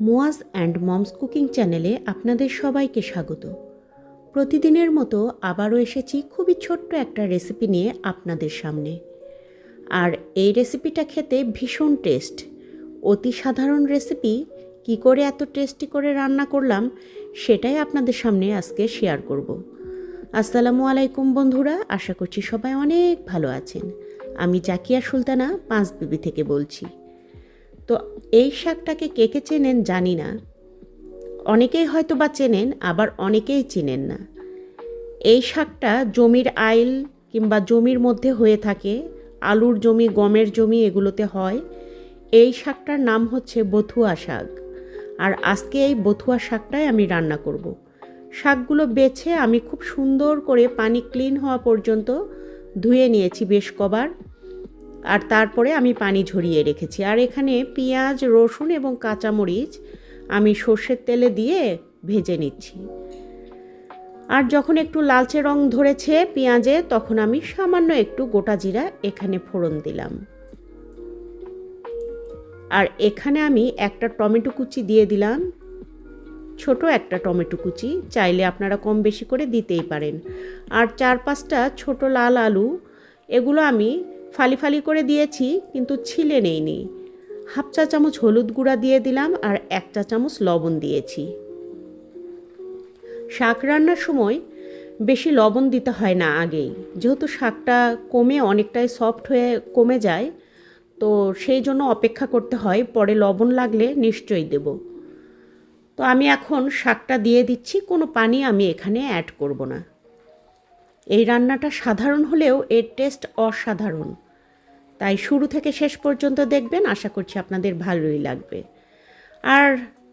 Muaz and moms cooking চ্যানেলে আপনাদের সবাইকে স্বাগত। প্রতিদিনের মতো আবারও এসেছি খুবই ছোট্ট একটা রেসিপি নিয়ে আপনাদের সামনে। আর এই রেসিপিটা খেতে ভীষণ টেস্ট। অতি সাধারণ রেসিপি, কি করে এত টেস্টি করে রান্না করলাম, সেটাই আপনাদের সামনে আজকে শেয়ার করব। আসসালামু আলাইকুম বন্ধুরা, আশা করছি সবাই অনেক ভালো আছেন। আমি জাকিয়া সুলতানা, পাঁচ বিবি থেকে বলছি। তো এই শাকটাকে কে কে চেনেন জানি না। অনেকেই হয়তো বা চেনেন, আবার অনেকেই চেনেন না। এই শাকটা জমির আইল কিংবা জমির মধ্যে হয়ে থাকে, আলুর জমি, গমের জমি এগুলোতে হয়। এই শাকটার নাম হচ্ছে বথুয়া শাক। আর আজকে এই বথুয়া শাকটাই আমি রান্না করব। শাকগুলো বেছে আমি খুব সুন্দর করে পানি ক্লিন হওয়া পর্যন্ত ধুয়ে নিয়েছি বেশ কবার। আর তারপরে আমি পানি ঝরিয়ে রেখেছি। আর এখানে পেঁয়াজ, রসুন এবং কাঁচামরিচ আমি সর্ষের তেলে দিয়ে ভেজে নিচ্ছি। আর যখন একটু লালচে রং ধরেছে পেঁয়াজে, তখন আমি সামান্য একটু গোটা জিরা এখানে ফোড়ন দিলাম। আর এখানে আমি একটা টমেটো কুচি দিয়ে দিলাম। ছোট একটা টমেটো কুচি, চাইলে আপনারা কম বেশি করে দিতেই পারেন। আর চার পাঁচটা ছোট লাল আলু, এগুলো আমি ফালি ফালি করে দিয়েছি, কিন্তু ছিলে নেইনি। হাফ চা চামচ হলুদ গুঁড়া দিয়ে দিলাম আর এক চা চামচ লবণ দিয়েছি। শাক রান্নার সময় বেশি লবণ দিতে হয় না আগেই। যেহেতু শাকটা কমে অনেকটাই সফট হয়ে কমে যায়, তো সেই জন্য অপেক্ষা করতে হয়, পরে লবণ লাগলে নিশ্চয়ই দেব। তো আমি এখন শাকটা দিয়ে দিচ্ছি, কোনো পানি আমি এখানে অ্যাড করব না। এই রান্নাটা সাধারণ হলেও এর টেস্ট অসাধারণ। তাই শুরু থেকে শেষ পর্যন্ত দেখবেন, আশা করছি আপনাদের ভালোই লাগবে। আর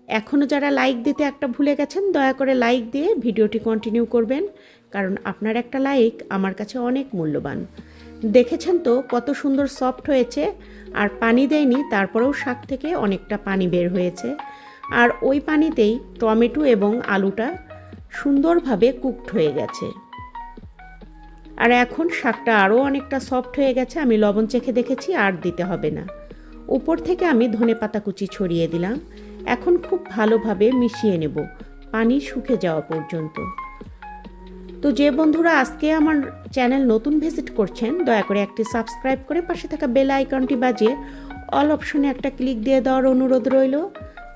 এখনও যারা লাইক দিতে একটা ভুলে গেছেন, দয়া করে লাইক দিয়ে ভিডিওটি কন্টিনিউ করবেন, কারণ আপনার একটা লাইক আমার কাছে অনেক মূল্যবান। দেখেছেন তো কত সুন্দর সফট হয়েছে, আর পানি দেয়নি, তারপরেও শাক থেকে অনেকটা পানি বের হয়েছে। আর ওই পানিতেই টমেটো এবং আলুটা সুন্দরভাবে কুকড হয়ে গেছে। আর এখন শাকটা আরও অনেকটা সফট হয়ে গেছে, আমি লবণ চেখে দেখেছি, আর দিতে হবে না। উপর থেকে আমি ধনে পাতা কুচি ছড়িয়ে দিলাম। এখন খুব ভালোভাবে মিশিয়ে নেব, পানি শুকে যাওয়া পর্যন্ত। তো যে বন্ধুরা আজকে আমার চ্যানেল নতুন ভিজিট করছেন, দয়া করে একটি সাবস্ক্রাইব করে পাশে থাকা বেল আইকনটি বাজিয়ে অল অপশনে একটা ক্লিক দিয়ে দেওয়ার অনুরোধ রইল।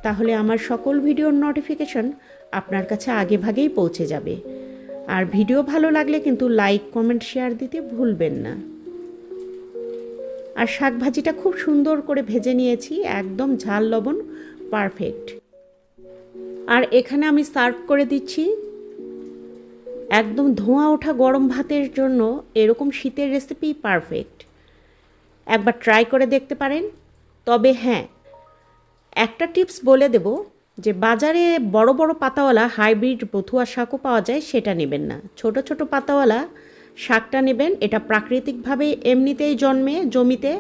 তাহলে আমার সকল ভিডিওর নোটিফিকেশন আপনার কাছে আগে ভাগেই পৌঁছে যাবে। আর ভিডিও ভালো লাগলে কিন্তু লাইক, কমেন্ট, শেয়ার দিতে ভুলবেন না। আর শাক ভাজিটা খুব সুন্দর করে ভেজে নিয়েছি, একদম ঝাল লবণ, পারফেক্ট। আর এখানে আমি সার্ভ করে দিচ্ছি একদম ধোঁয়া ওঠা গরম ভাতের জন্য এরকম শীতের রেসিপি পারফেক্ট। একবার ট্রাই করে দেখতে পারেন। তবে হ্যাঁ একটা টিপস বলে দেব যে বাজারে বড় বড় পাতাওয়ালা হাইব্রিড বথুয়া শাকও পাওয়া যায়, সেটা নেবেন না। ছোট ছোট পাতাওয়ালা শাকটা নেবেন, এটা প্রাকৃতিকভাবে এমনিতেই জন্মে জমিতে,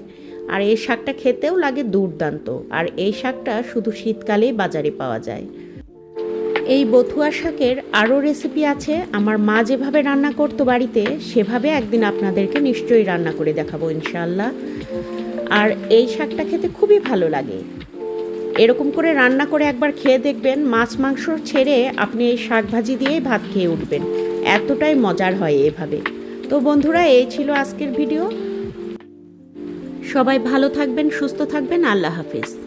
আর এই শাকটা খেতেও লাগে দুর্দান্ত। আর এই শাকটা শুধু শীতকালেই বাজারে পাওয়া যায়। এই বথুয়া শাকের আরও রেসিপি আছে, আমার মা যেভাবে রান্না করতো বাড়িতে, সেভাবে একদিন আপনাদেরকে নিশ্চয়ই রান্না করে দেখাবো ইনশাল্লাহ আর এই শাকটা খেতে খুবই ভালো লাগে। এরকম করে রান্না করে একবার খেয়ে দেখবেন, মাছ মাংস ছেড়ে আপনি এই শাক ভাজি দিয়েই ভাত খেয়ে উঠবেন। এতটাই মজার হয় এভাবে। তো বন্ধুরা, এই ছিল আজকের ভিডিও। সবাই ভালো থাকবেন, সুস্থ থাকবেন। আল্লাহ হাফিজ।